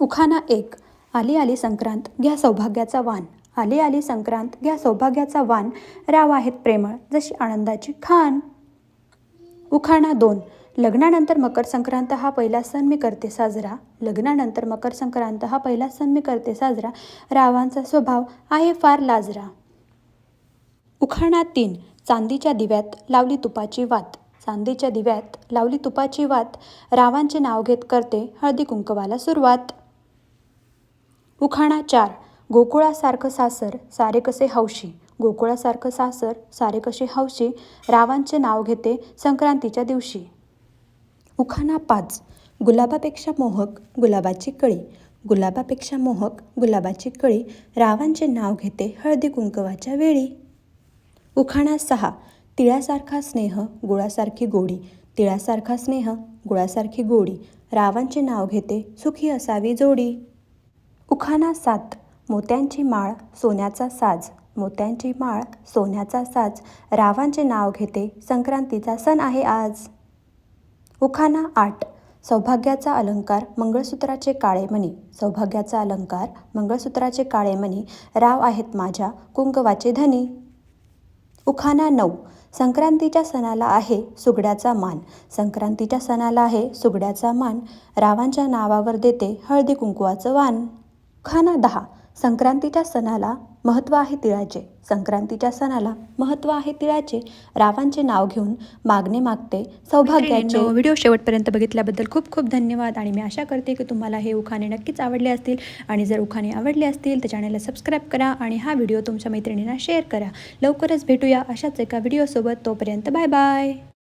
उखाणा एक. आली आली संक्रांत घ्या सौभाग्याचा वाण आली आली संक्रांत घ्या सौभाग्याचा वाण राव आहेत प्रेमळ जशी आनंदाची खान. उखाणा दोन. लग्नानंतर मकर संक्रांत हा पहिला सण मी करते साजरा. लग्नानंतर मकर संक्रांत हा पहिला सण मी करते साजरा. रावांचा स्वभाव आहे फार लाजरा. उखाणा तीन. चांदीच्या दिव्यात लावली तुपाची वात. चांदीच्या दिव्यात लावली तुपाची वात. रावांचे नाव घेत करते हळदी कुंकवाला सुरुवात. उखाणा चार. गोकुळासारखं सासर सारे कसे हौशी. गोकुळासारखं सासर सारे कसे हौशी. रावांचे नाव घेते संक्रांतीच्या दिवशी. उखाणा पाच. गुलाबापेक्षा मोहक गुलाबाची कळी. गुलाबापेक्षा मोहक गुलाबाची कळी. रावांचे नाव घेते हळदी कुंकवाच्या वेळी. उखाणा सहा. तिळासारखा स्नेह गुळासारखी गोडी. तिळासारखा स्नेह गुळासारखी गोडी. रावांचे नाव घेते सुखी असावी जोडी. उखाणा सात मोत्यांची माळ सोन्याचा साज. मोत्यांची माळ सोन्याचा साज. रावांचे नाव घेते संक्रांतीचा सण आहे आज. उखाणा आठ सौभाग्याचा अलंकार मंगळसूत्राचे काळे मणी. सौभाग्याचा अलंकार मंगळसूत्राचे काळे मणी. राव आहेत माझ्या कुंकवाचे धनी. उखाणा नऊ संक्रांतीच्या सणाला आहे सुगड्याचा मान. संक्रांतीच्या सणाला आहे सुगड्याचा मान. रावांच्या नावावर देते हळदी कुंकुवाचं वान खाना दहा. संक्रांतीच्या सणाला महत्त्व आहे तिळाचे. संक्रांतीच्या सणाला महत्त्व आहे तिळाचे. रावांचे नाव घेऊन मागणे मागते सौभाग्याचे. व्हिडिओ शेवटपर्यंत बघितल्याबद्दल खूप खूप धन्यवाद आणि मी आशा करते की तुम्हाला हे उखाणे नक्कीच आवडले असतील. आणि जर उखाणे आवडले असतील तर चॅनलला सबस्क्राईब करा आणि हा व्हिडिओ तुमच्या मैत्रिणींना शेअर करा. लवकरच भेटूया अशाच एका व्हिडिओसोबत तोपर्यंत बाय बाय